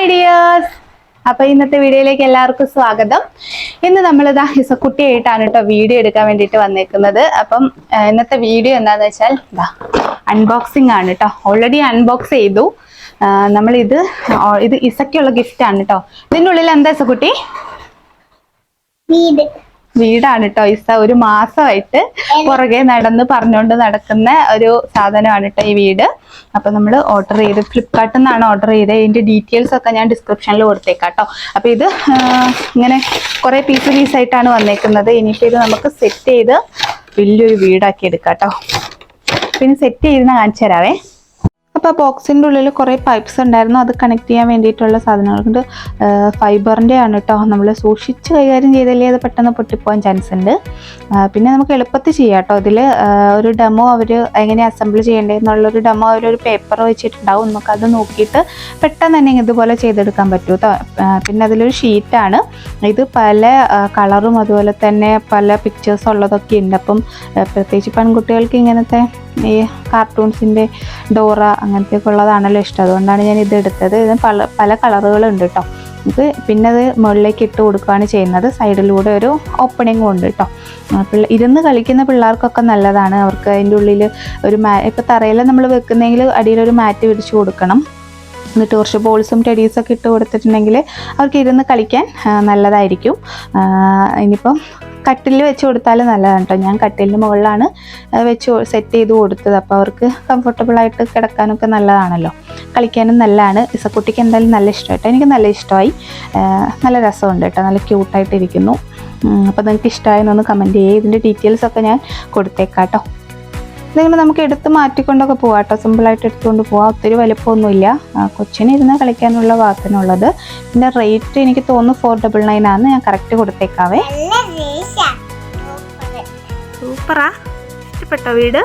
Hi dears അപ്പൊ ഇന്നത്തെ വീഡിയോയിലേക്ക് എല്ലാവർക്കും സ്വാഗതം. ഇന്ന് നമ്മളിതാ കുട്ടിയായിട്ടാണ് കേട്ടോ വീഡിയോ എടുക്കാൻ വേണ്ടിയിട്ട് വന്നേക്കുന്നത്. അപ്പം ഇന്നത്തെ വീഡിയോ എന്താന്ന് വെച്ചാൽ ഇതാ അൺബോക്സിംഗ് ആണ് കേട്ടോ. ഓൾറെഡി അൺബോക്സ് ചെയ്തു. നമ്മളിത് ഇത് ഇസക്കുള്ള ഗിഫ്റ്റ് ആണ് കേട്ടോ. ഇതിന്റെ ഉള്ളിൽ എന്താ ഇസക്കുട്ടി? വീട്. വീടാണ് കേട്ടോ ഇസ ഒരു മാസമായിട്ട് പുറകെ നടന്ന് പറഞ്ഞുകൊണ്ട് നടക്കുന്ന ഒരു സാധനമാണ് കേട്ടോ ഈ വീട്. അപ്പൊ നമ്മൾ ഓർഡർ ചെയ്ത് ഫ്ലിപ്കാർട്ടിൽ നിന്നാണ് ഓർഡർ ചെയ്തത് ഇതിന്റെ ഡീറ്റെയിൽസ് ഒക്കെ ഞാൻ ഡിസ്ക്രിപ്ഷനിൽ കൊടുത്തേക്കാം കേട്ടോ അപ്പൊ ഇത് ഇങ്ങനെ കുറെ പീസ് പീസ് ആയിട്ടാണ് വന്നേക്കുന്നത്. ഇനിയിപ്പോ ഇത് നമുക്ക് സെറ്റ് ചെയ്ത് വലിയൊരു വീടാക്കി എടുക്കാം കേട്ടോ പിന്നെ സെറ്റ് ചെയ്ത് കാണിച്ചു തരാവേ. അപ്പോൾ ബോക്സിന്റെ ഉള്ളിൽ കുറേ പൈപ്പ്സ് ഉണ്ടായിരുന്നു. അത് കണക്ട് ചെയ്യാൻ വേണ്ടിയിട്ടുള്ള സാധനങ്ങളുണ്ട് ഫൈബറിന്റെ ആണ് കേട്ടോ. നമ്മൾ സൂക്ഷിച്ച് കൈകാര്യം ചെയ്താലേ അത് പെട്ടെന്ന് പൊട്ടിപ്പോകാൻ ചാൻസ് ഉണ്ട്. പിന്നെ നമുക്ക് എളുപ്പത്തിൽ ചെയ്യാം കേട്ടോ. ഇതിൽ ഒരു ഡെമോ അവർ എങ്ങനെ അസംബിൾ ചെയ്യേണ്ടതെന്നുള്ളൊരു ഡെമോ അവരൊരു പേപ്പർ വെച്ചിട്ടുണ്ടാവും. നമുക്കത് നോക്കിയിട്ട് പെട്ടെന്ന് തന്നെ ഇതുപോലെ ചെയ്തെടുക്കാൻ പറ്റൂ കേട്ടോ. പിന്നെ അതിലൊരു ഷീറ്റാണ് ഇത് പല കളറും അതുപോലെ തന്നെ പല പിക്ചേഴ്സ് ഉള്ളതൊക്കെ ഉണ്ട്. അപ്പം പ്രത്യേകിച്ച് പെൺകുട്ടികൾക്ക് ഇങ്ങനത്തെ ഈ കാർട്ടൂൺസിന്റെ ഡോറ അങ്ങനത്തെയൊക്കെ ഉള്ളതാണല്ലോ ഇഷ്ടം. അതുകൊണ്ടാണ് ഞാൻ ഇത് എടുത്തത്. ഇത് പല പല കളറുകളുണ്ട് കേട്ടോ നമുക്ക് പിന്നെ അത് മുകളിലേക്ക് ഇട്ട് കൊടുക്കുകയാണ് ചെയ്യുന്നത്. സൈഡിലൂടെ ഒരു ഓപ്പണിംഗും ഉണ്ട് കേട്ടോ പിള്ള ഇരുന്ന് കളിക്കുന്ന പിള്ളേർക്കൊക്കെ നല്ലതാണ്. അവർക്ക് അതിന്റെ ഉള്ളിൽ ഒരു മാ ഇപ്പോൾ തറയിൽ നമ്മൾ വെക്കുന്നെങ്കിൽ അടിയിലൊരു മാറ്റ് വിരിച്ചു കൊടുക്കണം. എന്നിട്ട് കുറച്ച് ബോൾസും ടെഡീസൊക്കെ ഇട്ട് കൊടുത്തിട്ടുണ്ടെങ്കിൽ അവർക്ക് ഇരുന്ന് കളിക്കാൻ നല്ലതായിരിക്കും. ഇനിയിപ്പം കട്ടിലിൽ വെച്ച് കൊടുത്താൽ നല്ലതാണ് കേട്ടോ ഞാൻ കട്ടിലിന് മുകളിലാണ് വെച്ച് സെറ്റ് ചെയ്ത് കൊടുത്തത്. അപ്പോൾ അവർക്ക് കംഫർട്ടബിളായിട്ട് കിടക്കാനൊക്കെ നല്ലതാണല്ലോ. കളിക്കാനും നല്ലതാണ്. ഇസക്കുട്ടിക്ക് എന്തായാലും നല്ല ഇഷ്ടമായിട്ടോ എനിക്ക് നല്ല ഇഷ്ടമായി. നല്ല രസമുണ്ട് കേട്ടോ നല്ല ക്യൂട്ടായിട്ടിരിക്കുന്നു അപ്പോൾ നിങ്ങൾക്ക് ഇഷ്ടമായെന്നൊന്ന് കമന്റ് ചെയ്യുക ഇതിന്റെ ഡീറ്റെയിൽസൊക്കെ ഞാൻ കൊടുത്തേക്കാം കേട്ടോ ഇതിങ്ങനെ നമുക്ക് എടുത്ത് മാറ്റിക്കൊണ്ടൊക്കെ പോകാം കേട്ടോ സിമ്പിളായിട്ട് എടുത്തുകൊണ്ട് പോകാം ഒത്തിരി വലിപ്പമൊന്നുമില്ല. ആ, കൊച്ചിന് ഇരുന്ന് കളിക്കാനുള്ള വാക്കിനുള്ളത്. പിന്നെ റേറ്റ് എനിക്ക് തോന്നുന്നു ഫോർ ഡബിൾ നയൻ ആണ് ഞാൻ കറക്റ്റ് കൊടുത്തേക്കാവേ. സൂപ്പറാ ഇഷ്ടപ്പെട്ടോ വീട്?